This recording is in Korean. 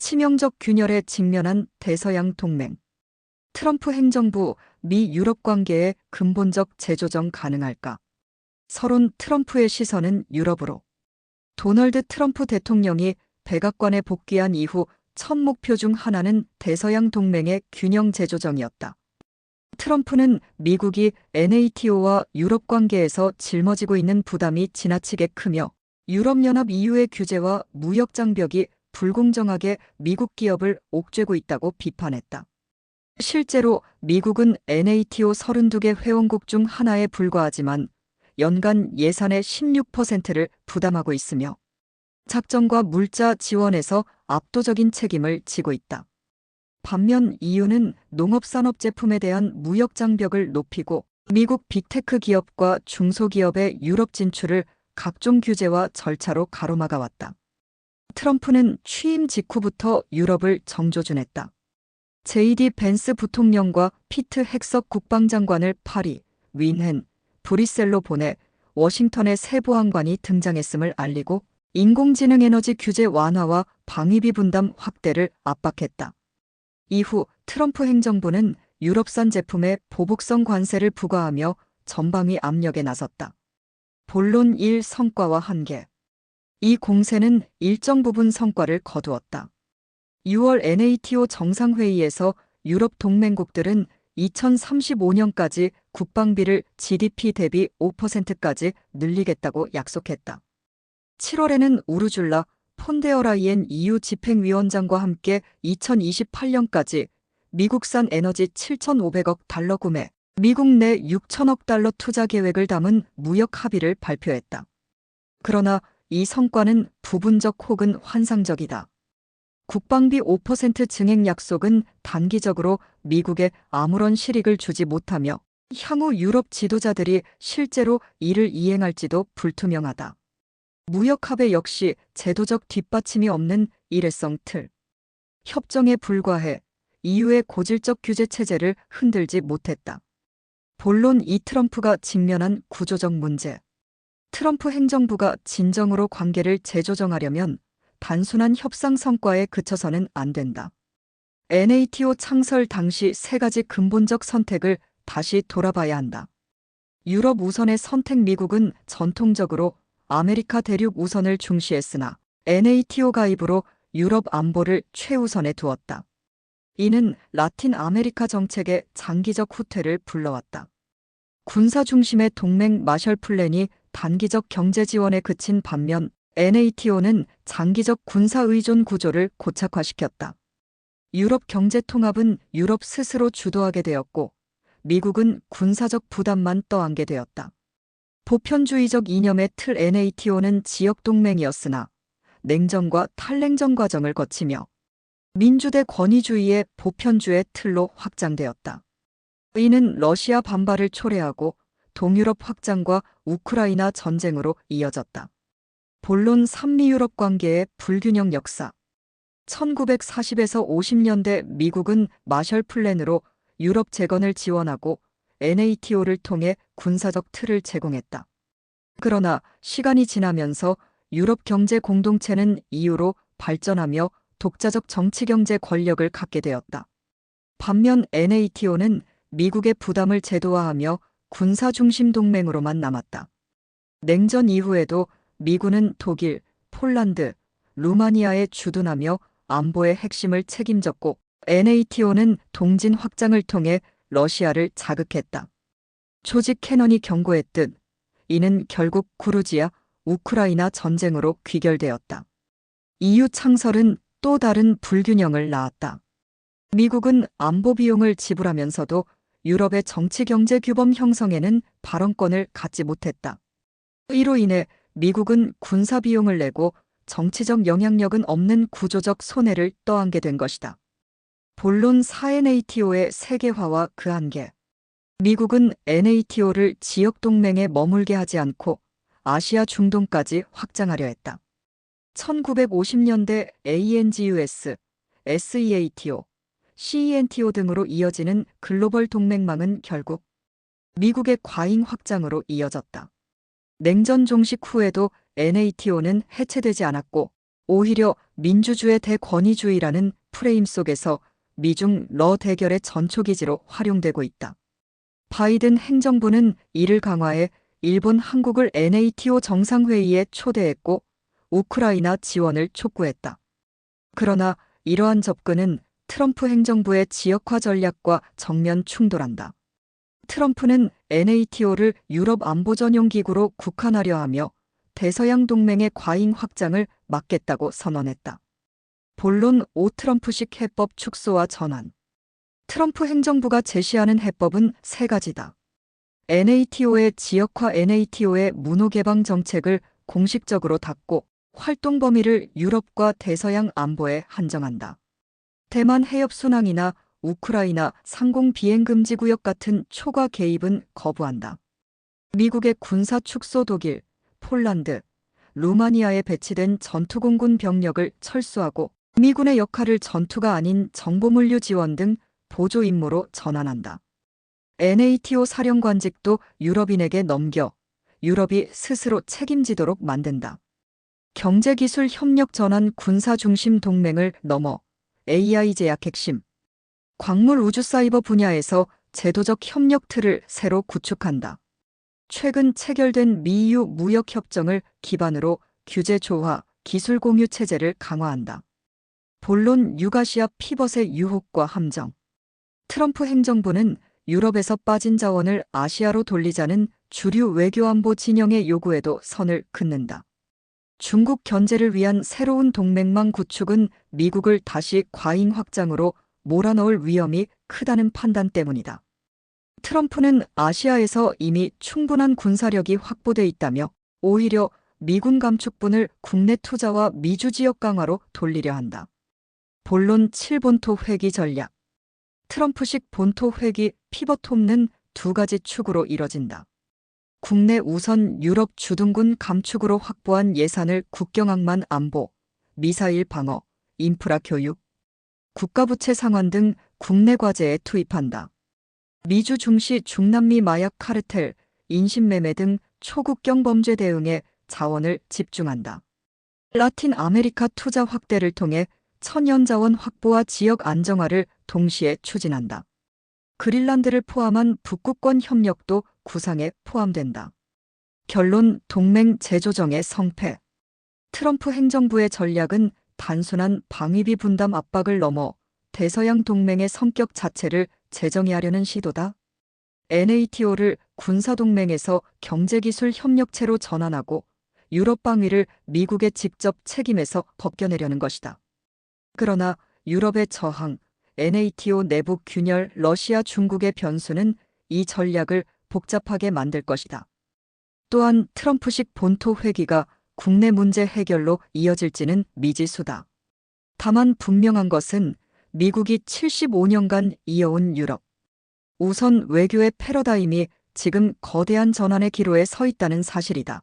치명적 균열에 직면한 대서양 동맹. 트럼프 행정부 미 유럽 관계의 근본적 재조정 가능할까? 서론 트럼프의 시선은 유럽으로. 도널드 트럼프 대통령이 백악관에 복귀한 이후 첫 목표 중 하나는 대서양 동맹의 균형 재조정이었다. 트럼프는 미국이 NATO와 유럽 관계에서 짊어지고 있는 부담이 지나치게 크며 유럽연합 EU의 규제와 무역 장벽이 불공정하게 미국 기업을 옥죄고 있다고 비판했다. 실제로 미국은 NATO 32개 회원국 중 하나에 불과하지만 연간 예산의 16%를 부담하고 있으며 작전과 물자 지원에서 압도적인 책임을 지고 있다. 반면 EU는 농업산업 제품에 대한 무역 장벽을 높이고 미국 빅테크 기업과 중소기업의 유럽 진출을 각종 규제와 절차로 가로막아 왔다. 트럼프는 취임 직후부터 유럽을 정조준했다. 제이디 벤스 부통령과 피트 핵석 국방장관을 파리, 윈헨, 브뤼셀로 보내 워싱턴의 새 보안관이 등장했음을 알리고 인공지능 에너지 규제 완화와 방위비 분담 확대를 압박했다. 이후 트럼프 행정부는 유럽산 제품에 보복성 관세를 부과하며 전방위 압력에 나섰다. 본론 1 성과와 한계. 이 공세는 일정 부분 성과를 거두었다. 6월 NATO 정상회의에서 유럽 동맹국들은 2035년까지 국방비를 GDP 대비 5%까지 늘리겠다고 약속했다. 7월에는 우르줄라 폰데어라이엔 EU 집행위원장과 함께 2028년까지 미국산 에너지 7,500억 달러 구매, 미국 내 6천억 달러 투자 계획을 담은 무역 합의를 발표했다. 그러나 이 성과는 부분적 혹은 환상적이다. 국방비 5% 증액 약속은 단기적으로 미국에 아무런 실익을 주지 못하며 향후 유럽 지도자들이 실제로 이를 이행할지도 불투명하다. 무역합의 역시 제도적 뒷받침이 없는 일회성 틀. 협정에 불과해 EU의 고질적 규제 체제를 흔들지 못했다. 본론 이 트럼프가 직면한 구조적 문제. 트럼프 행정부가 진정으로 관계를 재조정하려면 단순한 협상 성과에 그쳐서는 안 된다. NATO 창설 당시 세 가지 근본적 선택을 다시 돌아봐야 한다. 유럽 우선의 선택 미국은 전통적으로 아메리카 대륙 우선을 중시했으나 NATO 가입으로 유럽 안보를 최우선에 두었다. 이는 라틴 아메리카 정책의 장기적 후퇴를 불러왔다. 군사 중심의 동맹 마셜 플랜이 단기적 경제 지원에 그친 반면 NATO는 장기적 군사 의존 구조를 고착화시켰다. 유럽 경제 통합은 유럽 스스로 주도하게 되었고 미국은 군사적 부담만 떠안게 되었다. 보편주의적 이념의 틀 NATO는 지역 동맹이었으나 냉전과 탈냉전 과정을 거치며 민주대 권위주의의 보편주의 틀로 확장되었다. 이는 러시아 반발을 초래하고 동유럽 확장과 우크라이나 전쟁으로 이어졌다. 본론 산미유럽 관계의 불균형 역사 1940에서 50년대 미국은 마셜 플랜으로 유럽 재건을 지원하고 NATO를 통해 군사적 틀을 제공했다. 그러나 시간이 지나면서 유럽 경제 공동체는 이후로 발전하며 독자적 정치 경제 권력을 갖게 되었다. 반면 NATO는 미국의 부담을 제도화하며 군사 중심 동맹으로만 남았다. 냉전 이후에도 미군은 독일, 폴란드, 루마니아에 주둔하며 안보의 핵심을 책임졌고 NATO는 동진 확장을 통해 러시아를 자극했다. 조직 캐넌이 경고했듯 이는 결국 구르지아, 우크라이나 전쟁으로 귀결되었다. EU 창설은 또 다른 불균형을 낳았다. 미국은 안보 비용을 지불하면서도 유럽의 정치 경제 규범 형성에는 발언권을 갖지 못했다. 이로 인해 미국은 군사 비용을 내고 정치적 영향력은 없는 구조적 손해를 떠안게 된 것이다. 본론 4NATO의 세계화와 그 한계. 미국은 NATO를 지역 동맹에 머물게 하지 않고 아시아 중동까지 확장하려 했다. 1950년대 ANGUS, SEATO, CENTO 등으로 이어지는 글로벌 동맹망은 결국 미국의 과잉 확장으로 이어졌다. 냉전 종식 후에도 NATO는 해체되지 않았고 오히려 민주주의 대권위주의라는 프레임 속에서 미중 러 대결의 전초기지로 활용되고 있다. 바이든 행정부는 이를 강화해 일본 한국을 NATO 정상회의에 초대했고 우크라이나 지원을 촉구했다. 그러나 이러한 접근은 트럼프 행정부의 지역화 전략과 정면 충돌한다. 트럼프는 NATO를 유럽 안보 전용 기구로 국한하려 하며 대서양 동맹의 과잉 확장을 막겠다고 선언했다. 본론 5 트럼프식 해법 축소와 전환. 트럼프 행정부가 제시하는 해법은 세 가지다. NATO의 지역화 NATO의 문호 개방 정책을 공식적으로 닫고 활동 범위를 유럽과 대서양 안보에 한정한다. 대만 해협 순항이나 우크라이나 상공 비행 금지 구역 같은 초과 개입은 거부한다. 미국의 군사 축소 독일, 폴란드, 루마니아에 배치된 전투공군 병력을 철수하고 미군의 역할을 전투가 아닌 정보물류 지원 등 보조 임무로 전환한다. NATO 사령관직도 유럽인에게 넘겨 유럽이 스스로 책임지도록 만든다. 경제기술 협력 전환 군사 중심 동맹을 넘어 AI 제약 핵심, 광물 우주 사이버 분야에서 제도적 협력 틀을 새로 구축한다. 최근 체결된 미유 무역 협정을 기반으로 규제 조화, 기술 공유 체제를 강화한다. 본론 유가시아 피벗의 유혹과 함정. 트럼프 행정부는 유럽에서 빠진 자원을 아시아로 돌리자는 주류 외교안보 진영의 요구에도 선을 긋는다. 중국 견제를 위한 새로운 동맹망 구축은 미국을 다시 과잉 확장으로 몰아넣을 위험이 크다는 판단 때문이다. 트럼프는 아시아에서 이미 충분한 군사력이 확보돼 있다며 오히려 미군 감축분을 국내 투자와 미주 지역 강화로 돌리려 한다. 본론 7본토 회기 전략. 트럼프식 본토 회기 피벗 홈는 두 가지 축으로 이뤄진다. 국내 우선 유럽 주둔군 감축으로 확보한 예산을 국경항만 안보, 미사일 방어, 인프라 교육, 국가부채 상환 등 국내 과제에 투입한다. 미주 중시 중남미 마약 카르텔, 인신매매 등 초국경 범죄 대응에 자원을 집중한다. 라틴 아메리카 투자 확대를 통해 천연 자원 확보와 지역 안정화를 동시에 추진한다. 그린란드를 포함한 북극권 협력도 구상에 포함된다. 결론 동맹 재조정의 성패. 트럼프 행정부의 전략은 단순한 방위비 분담 압박을 넘어 대서양 동맹의 성격 자체를 재정의하려는 시도다. NATO를 군사동맹에서 경제기술 협력체로 전환하고 유럽 방위를 미국의 직접 책임에서 벗겨내려는 것이다. 그러나 유럽의 저항, NATO 내부 균열, 러시아 중국의 변수는 이 전략을 복잡하게 만들 것이다. 또한 트럼프식 본토 회기가 국내 문제 해결로 이어질지는 미지수다. 다만 분명한 것은 미국이 75년간 이어온 유럽. 우선 외교의 패러다임이 지금 거대한 전환의 기로에 서 있다는 사실이다.